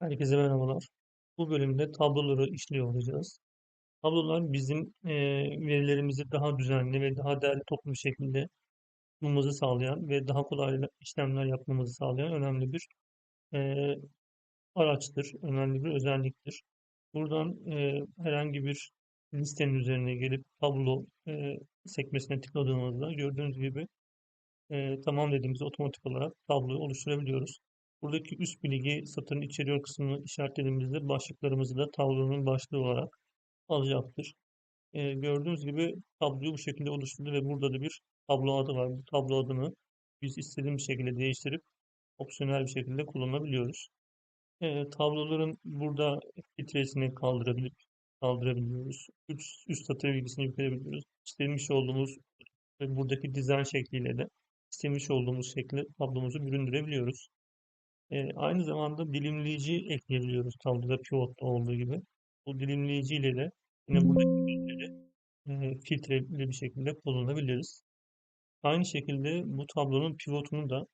Herkese merhabalar. Bu bölümde tabloları işliyor olacağız. Tablolar bizim e, verilerimizi daha düzenli ve daha değerli toplu şekilde bulmamızı sağlayan ve daha kolay işlemler yapmamızı sağlayan önemli bir e, araçtır, önemli bir özelliktir. Buradan e, herhangi bir listenin üzerine gelip tablo e, sekmesine tıkladığımızda gördüğünüz gibi e, tamam dediğimizde otomatik olarak tabloyu oluşturabiliyoruz. Buradaki üst bilgi satırın içeriyor kısmını işaretlediğimizde başlıklarımızı da tablonun başlığı olarak alacaktır. E, gördüğünüz gibi tabloyu bu şekilde oluşturdu ve burada da bir tablo adı var. Bu tablo adını biz istediğimiz şekilde değiştirip opsiyonel bir şekilde kullanabiliyoruz. E, tabloların burada filtresini kaldırabilip kaldırabiliyoruz. Üst, üst satır bilgisini yükleyebiliyoruz. İstemiş olduğumuz ve buradaki dizayn şekliyle de istemiş olduğumuz şekilde tablomuzu büründürebiliyoruz. E, aynı zamanda dilimleyici ekleyebiliyoruz tabloda pivotta olduğu gibi. Bu dilimleyici ile de yine buradaki bilgileri e, filtreli bir şekilde kullanabiliriz. Aynı şekilde bu tablonun pivotunu da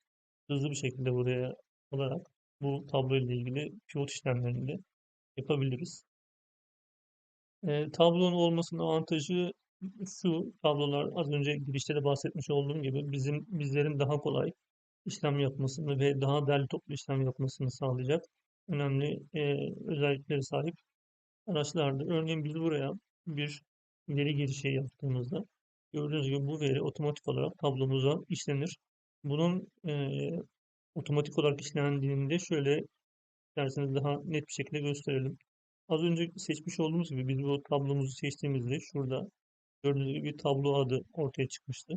hızlı bir şekilde buraya alarak bu tablo ile ilgili pivot işlemlerini de yapabiliriz. E, tablonun olmasının avantajı şu tablolar az önce girişte de bahsetmiş olduğum gibi bizim bizlerin daha kolay işlem yapmasını ve daha değerli toplu işlem yapmasını sağlayacak önemli e, özelliklere sahip araçlardır. Örneğin biz buraya bir veri girişi yaptığımızda gördüğünüz gibi bu veri otomatik olarak tablomuza işlenir. Bunun e, otomatik olarak işlendiğinde şöyle derseniz daha net bir şekilde gösterelim. Az önce seçmiş olduğumuz gibi biz bu tablomuzu seçtiğimizde şurada gördüğünüz gibi bir tablo adı ortaya çıkmıştı.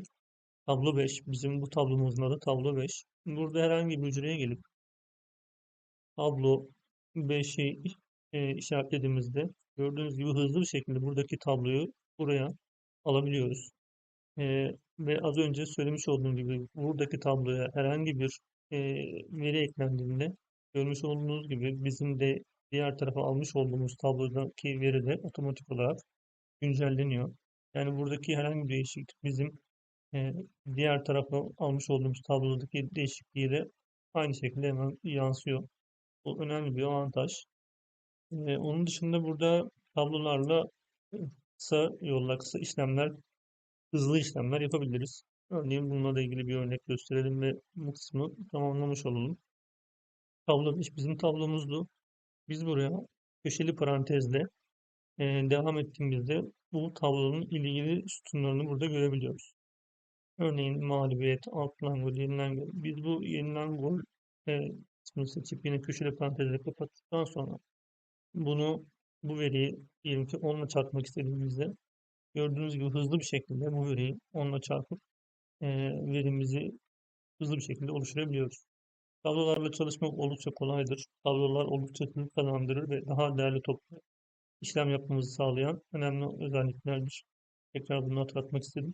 Tablo 5. Bizim bu tablomuzun adı tablo 5. Burada herhangi bir hücreye gelip tablo 5'i e, işaretlediğimizde gördüğünüz gibi hızlı bir şekilde buradaki tabloyu buraya alabiliyoruz. E, ve az önce söylemiş olduğum gibi buradaki tabloya herhangi bir e, veri eklendiğinde görmüş olduğunuz gibi bizim de diğer tarafa almış olduğumuz tablodaki veri de otomatik olarak güncelleniyor. Yani buradaki herhangi bir değişiklik bizim diğer tarafa almış olduğumuz tablodaki değişikliği de aynı şekilde hemen yansıyor. Bu önemli bir avantaj. Onun dışında burada tablolarla kısa yolla kısa işlemler, hızlı işlemler yapabiliriz. Örneğin bununla da ilgili bir örnek gösterelim ve bu kısmı tamamlamış olalım. Tablo bizim tablomuzdu. Biz buraya köşeli parantezle devam ettiğimizde bu tablonun ilgili sütunlarını burada görebiliyoruz. Örneğin mağlubiyet, atılan gol, yenilen gol. Biz bu yenilen gol e, seçip yine köşeli parantezle kapattıktan sonra bunu bu veriyi diyelim ki 10 ile çarpmak istediğimizde gördüğünüz gibi hızlı bir şekilde bu veriyi 10 ile çarpıp e, verimizi hızlı bir şekilde oluşturabiliyoruz. Tablolarla çalışmak oldukça kolaydır. Tablolar oldukça hızlı kazandırır ve daha değerli toplu işlem yapmamızı sağlayan önemli özelliklerdir. Tekrar bunu hatırlatmak istedim.